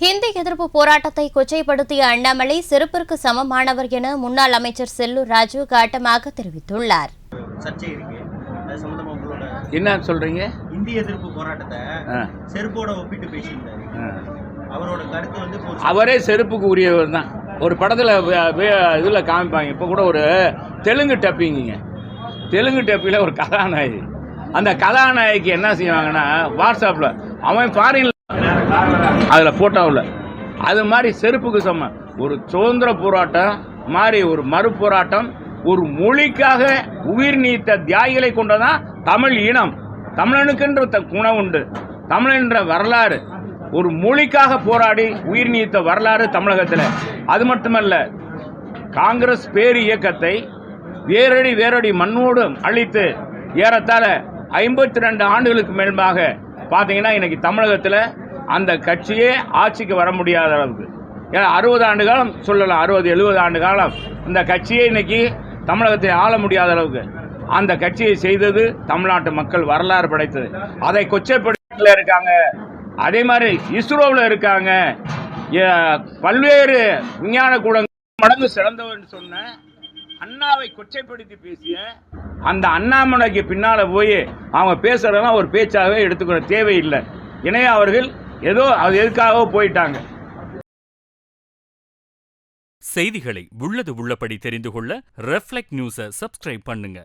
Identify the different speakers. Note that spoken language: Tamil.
Speaker 1: ஹிந்தி எதிர்ப்பு போராட்டத்தை கொச்சைப்படுத்திய அண்ணாமலை செருப்பிற்கு சமமானவர் என முன்னாள் அமைச்சர் செல்லூர் ராஜு காட்டமாக தெரிவித்துள்ளார்.
Speaker 2: என்ன சொல்றீங்க?
Speaker 3: இந்திய எதிர்ப்பு போராட்டத்தை செருப்போட ஒப்பிட்டு பேசியிருந்தாரு. அவரோட கருத்து வந்து
Speaker 2: அவரே செருப்புக்கு உரியவர் தான். ஒரு படத்தில் இதில் காமிப்பாங்க. இப்போ கூட ஒரு தெலுங்கு டப்பிங்க தெலுங்கு டப்பியில் ஒரு கதாநாயகி. அந்த கதாநாயகிக்கு என்ன செய்வாங்கன்னா வாட்ஸ்அப்பில் அவன் ஃபாரின்ல அதில் ஃபோட்டோவில் அது மாதிரி செருப்புக்கு சம. ஒரு சுதந்திர போராட்டம் மாதிரி ஒரு மறு போராட்டம் ஒரு மொழிக்காக உயிர் நீத்த தியாகிகளை கொண்டதான் தமிழ் இனம். தமிழனுக்கென்ற குணம் உண்டு. தமிழன்ற வரலாறு. ஒரு மொழிக்காக போராடி உயிர் நீத்த வரலாறு தமிழகத்தில். அது மட்டுமல்ல காங்கிரஸ் பேர் இயக்கத்தை வேரடி வேரடி மண்ணோடு அழித்து ஏறத்தாழ ஐம்பத்தி ரெண்டு ஆண்டுகளுக்கு மேல்பாக பார்த்தீங்கன்னா இன்னைக்கு தமிழகத்தில் அந்த கட்சியே ஆட்சிக்கு வர முடியாத அளவுக்கு. ஏன்னா அறுபது ஆண்டு காலம் சொல்லலாம் அறுபது எழுபது ஆண்டு காலம் இந்த கட்சியே இன்னைக்கு தமிழகத்தை ஆள முடியாத அளவுக்கு. அந்த கட்சியை செய்தது தமிழ்நாட்டு மக்கள் வரலாறு படைத்தது. அதை கொச்சைப்படுத்தல இருக்காங்க. அதே மாதிரி இஸ்ரோவில் இருக்காங்க. பல்வேறு விஞ்ஞான கூடங்கள் மடங்கு சிறந்தவன் சொன்ன அண்ணாவை கொச்சைப்படுத்தி பேசிய அந்த அண்ணாமலைக்கு பின்னால போய் அவங்க பேசுறதெல்லாம் ஒரு பேச்சாகவே எடுத்துக்கிற தேவையில்லை. எனவே அவர்கள் ஏதோ அது எதுக்காகவோ போயிட்டாங்க.
Speaker 4: செய்திகளை உள்ளது உள்ளபடி தெரிந்து கொள்ள ரெஃப்ளெக்ட் நியூஸை சப்ஸ்கிரைப் பண்ணுங்க.